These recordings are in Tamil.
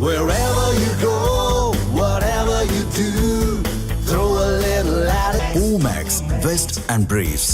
Wherever you go, whatever you do, throw a little at it. Omax, Vest and Briefs.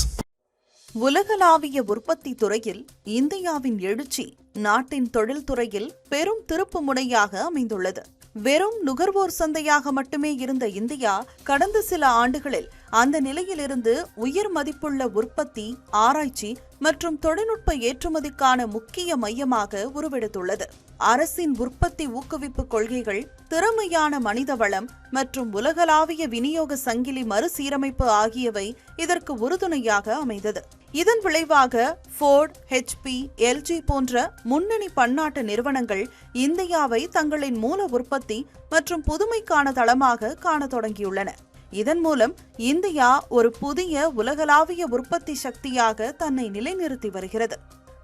உலகளாவிய உற்பத்தி துறையில் இந்தியாவின் எழுச்சி நாட்டின் தொழில்துறையில் பெரும் திருப்பு முனையாக அமைந்துள்ளது வெறும் நுகர்வோர் சந்தையாக மட்டுமே இருந்த இந்தியா கடந்த சில ஆண்டுகளில் அந்த நிலையிலிருந்து உயர் மதிப்புள்ள உற்பத்தி ஆராய்ச்சி மற்றும் தொழில்நுட்ப ஏற்றுமதிக்கான முக்கிய மையமாக உருவெடுத்துள்ளது. அரசின் உற்பத்தி ஊக்குவிப்பு கொள்கைகள் திறமையான மனிதவளம் மற்றும் உலகளாவிய விநியோக சங்கிலி மறுசீரமைப்பு ஆகியவை இதற்கு உறுதுணையாக அமைந்தது. இதன் விளைவாக ஃபோர்ட் ஹெச்பி எல்ஜி போன்ற முன்னணி பன்னாட்டு நிறுவனங்கள் இந்தியாவை தங்களின் மூல உற்பத்தி மற்றும் புதுமைக்கான தளமாக காண தொடங்கியுள்ளன. இதன் மூலம் இந்தியா ஒரு புதிய உலகளாவிய உற்பத்தி சக்தியாக தன்னை நிலைநிறுத்தி வருகிறது.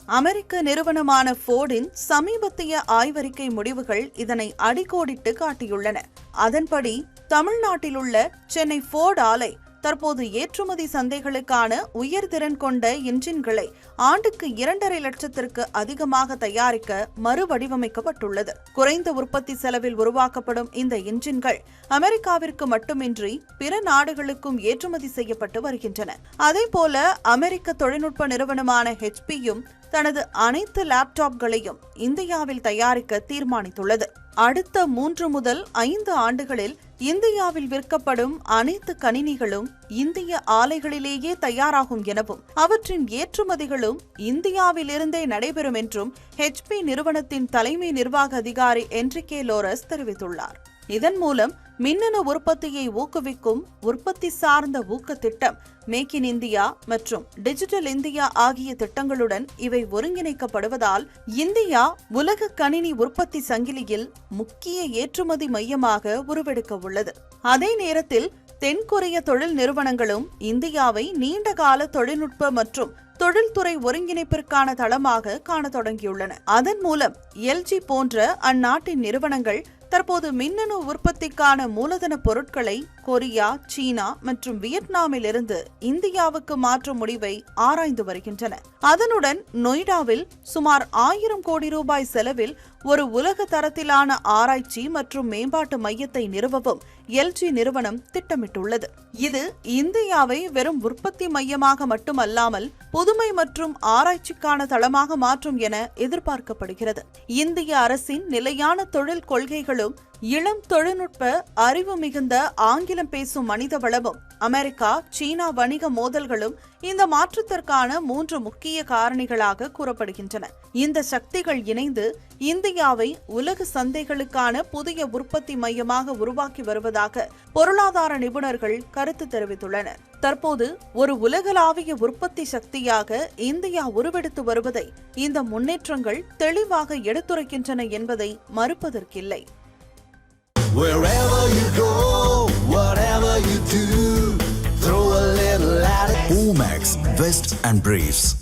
அமெரிக்க நிறுவனமான ஃபோர்டின் சமீபத்திய ஆய்வறிக்கை முடிவுகள் இதனை அடிக்கோடிட்டு காட்டியுள்ளன. அதன்படி தமிழ்நாட்டிலுள்ள சென்னை ஃபோர்ட் ஆலை தற்போது ஏற்றுமதி சந்தைகளுக்கான உயர்திறன் கொண்ட என்ஜின்களை ஆண்டுக்கு இரண்டரை லட்சத்திற்கு அதிகமாக தயாரிக்க மறுவடிவமைக்கப்பட்டுள்ளது. குறைந்த உற்பத்தி செலவில் உருவாக்கப்படும் இந்த என்ஜின்கள் அமெரிக்காவிற்கு மட்டுமின்றி பிற நாடுகளுக்கும் ஏற்றுமதி செய்யப்பட்டு வருகின்றன. அதேபோல அமெரிக்க தொழில்நுட்ப நிறுவனமான ஹெச்பியும் தனது அனைத்து லேப்டாப்களையும் இந்தியாவில் தயாரிக்க தீர்மானித்துள்ளது. அடுத்த மூன்று முதல் ஐந்து ஆண்டுகளில் இந்தியாவில் விற்கப்படும் அனைத்து கணினிகளும் இந்திய ஆலைகளிலேயே தயாராகும் எனவும் அவற்றின் ஏற்றுமதிகளும் இந்தியாவிலிருந்தே நடைபெறும் என்றும் ஹெச்பி நிறுவனத்தின் தலைமை நிர்வாக அதிகாரி என்ரிகே லோரஸ் தெரிவித்துள்ளார். இதன் மூலம் மின்னணு உற்பத்தியை ஊக்குவிக்கும் உற்பத்தி சார்ந்த ஊக்க திட்டம் மேக் இன் இந்தியா மற்றும் டிஜிட்டல் இந்தியா ஆகிய திட்டங்களுடன் இவை ஒருங்கிணைக்கப்படுவதால் இந்தியா உலக கணினி உற்பத்தி சங்கிலியில் முக்கிய ஏற்றுமதி மையமாக உருவெடுக்க உள்ளது. அதே நேரத்தில் தென்கொரிய தொழில் நிறுவனங்களும் இந்தியாவை நீண்டகால தொழில்நுட்ப மற்றும் தொழில்துறை ஒருங்கிணைப்பிற்கான தளமாக காண தொடங்கியுள்ளன. அதன் மூலம் எல்ஜி போன்ற அந்நாட்டின் நிறுவனங்கள் தற்போது மின்னணு உற்பத்திக்கான மூலதன பொருட்களை கொரியா சீனா மற்றும் வியட்நாமில் இருந்து இந்தியாவுக்கு மாற்றும் முடிவை ஆராய்ந்து வருகின்றன. அதனுடன் நொய்டாவில் சுமார் ஆயிரம் கோடி ரூபாய் செலவில் ஒரு உலக தரத்திலான ஆராய்ச்சி மற்றும் மேம்பாட்டு மையத்தை நிறுவவும் எல்ஜி நிறுவனம் திட்டமிட்டுள்ளது. இது இந்தியாவை வெறும் உற்பத்தி மையமாக மட்டுமல்லாமல் புதுமை மற்றும் ஆராய்ச்சிக்கான தளமாக மாற்றும் என எதிர்பார்க்கப்படுகிறது. இந்திய அரசின் நிலையான தொழில் கொள்கைகளும் இளம் தொழில்நுட்ப அறிவு மிகுந்த ஆங்கிலம் பேசும் மனித வளமும் அமெரிக்கா சீனா வணிக மோதல்களும் இந்த மாற்றத்திற்கான மூன்று முக்கிய காரணிகளாக கூறப்படுகின்றன. இந்த சக்திகள் இணைந்து இந்தியாவை உலக சந்தைகளுக்கான புதிய உற்பத்தி மையமாக உருவாக்கி வருவதாக பொருளாதார நிபுணர்கள் கருத்து தெரிவித்துள்ளனர். தற்போது ஒரு உலகளாவிய உற்பத்தி சக்தியாக இந்தியா உருவெடுத்து வருவதை இந்த முன்னேற்றங்கள் தெளிவாக எடுத்துரைக்கின்றன என்பதை மறுப்பதற்கில்லை. Wherever you go, whatever you do, throw a little at. Omax, Vest and Briefs.